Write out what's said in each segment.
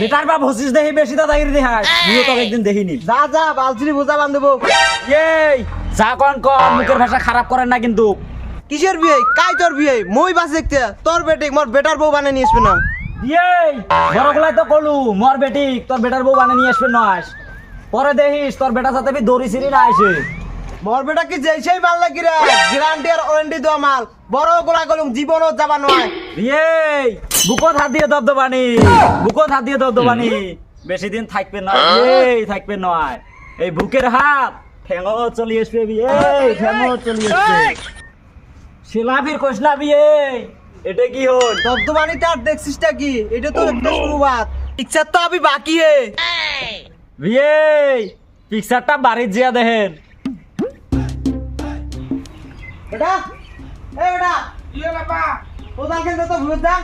Better যা যা বালছিরি বোঝা বান্ধব ভাষা খারাপ করেন না কিন্তু কিসের বিয়ে কাই তোর বিয়ে মই বাস দেখতে তোর বেটে মোর বেটার বউ বানিয়ে নিয়ে আসবে না এই বড়গুলাই তো কলু, মোর বেটি, তোর বেটার বউ বানিয়ে নিয়ে আসবে নয়। পরে দেখিস তোর বেটার সাথে দড়ি সিঁড়ি না আসে মোর বেটা কি যেইছেই মাল লাগি রে? গ্যারান্টি আর ওয়ারেন্টি দেওয়া মাল। বড় গোলা গলুম জীবনও যাবা নয়। এই বুকত হাত দিয়ে দবদবানি বুকত হাত দিয়ে দবদবানি। বেশি দিন থাকবে নয় এই থাকবে নয়। এই বুকের হাত ঠেঙো চলি আসবে বি এই ঠেঙো চলি আসবে। শিলাফির কোশলা বিয়ে এটা কি হল? দবদবানি তার দেখছিসটা কি? এটা তো একটা শুরুয়াত ইচ্ছা তো আমি বাকি হে বিয়ে পিকচারটা বাড়ির জিয়া দেখেন। বেটা এ বেটা ইয়ে বাবা। কোথাও কিন্তু তো ভুলে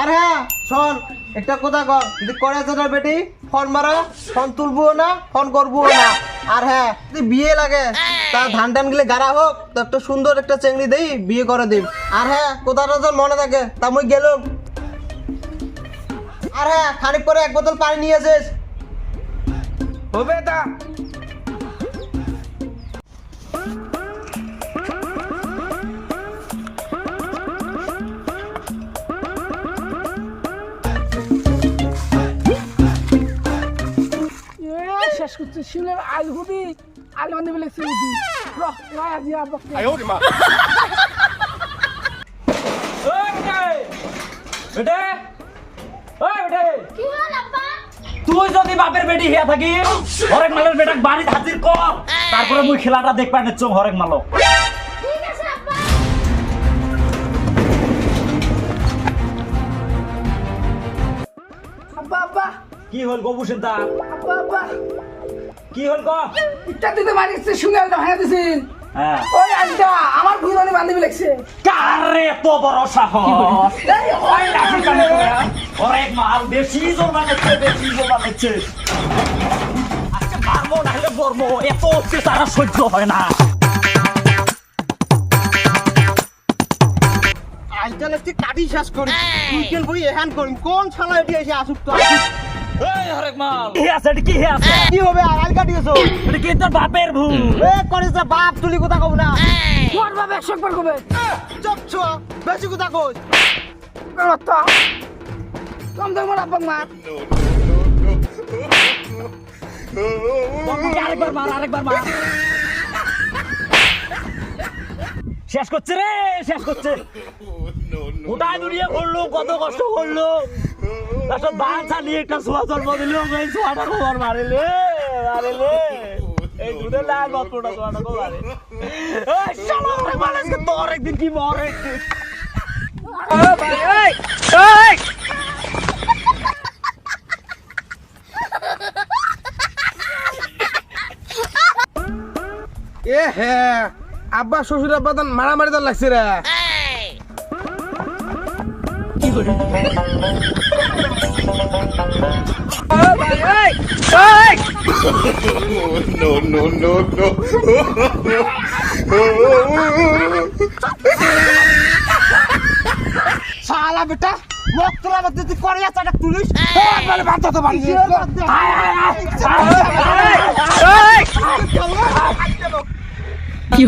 আর হ্যাঁ শোন একটা কথা কর যদি করে যেটা বেটি, ফোন মারা, ফোন তুলবো না, ফোন করব না। আর হ্যাঁ যদি বিয়ে লাগে, তা ধান টান গেলে গাড়া হোক, তো একটা সুন্দর একটা চেংড়ি দেই, বিয়ে করে দিম আর হ্যাঁ কথাটা যেন মনে থাকে, তা মুই গেলাম। আর হ্যাঁ খানিক পরে এক বোতল পানি নিয়ে আসিস। হবে তা। শেষ করছে শিলের আইল হবি? আইল মানে বলে সিউদি রহ রায় আজি আব্বা ওই বেটে বেটে। ওই বেটে। কি হল আব্বা? তুই যদি বাপের বেটি হিয়া থাকি হরেক মালের বেটাক বাড়ি হাজির কর। তারপরে মুই খেলাটা দেখবা নিচ্ছ হরেক মালক। ঠিক কি হল গবু আব্বা কি হল ক ইটা দিতে মারিছে শুনে আলটা ভাঙা দিছেন হ্যাঁ। ওই আলটা আমার বান্ধবী লাগছে। কারে তো বড় সাহস? এই হয় না কানে করে, হ্যাঁ? মাল বেশি জোর বানাচ্ছে বেশি জোর বানাচ্ছে আজকে মারবো নাহলে বরবো এত সহ্য হয় না। আইতালে তুই কাটি শেষ করি। তুই কেন বই এহান করিম কোন শালা এটি এসে আসুক তো? এই হরেক মাল। কি আছে এটা কি আছে? কি হবে আর কাটিয়েছো? এটা কি তোর বাপের ভুল? এ করিস না বাপ তুলি কথা কব না? তোর বাবা একশো একবার কবে চপ ছো বেশি কথা কইস? কথা কম দাম আব্বা মা বন্ধুকে আরেকবার মার আরেকবার মার। শেষ করছে রে শেষ করছে। ওটাই দুনিয়া করল কত কষ্ট করল তারপর বাচ্চা নিয়ে একটা ছোঁয়া জন্ম দিল এই ছোঁয়াটা খবর মারিলে মারিলে এই দুধের লাল মাত্রটা ছোঁয়াটা খবর মারে এই শালা অনেক মানুষকে তোর একদিন কি মরে একদিন এ হ্যাঁ আব্বা শ্বশুর আব্বা তো মারামারি তো লাগছে রে no, no, no, no. শালা বেটা মুখ তোলা মধ্যে তুই করে যাচ্ছে একটা পুলিশ বলে বাদ তো বাড়ি কি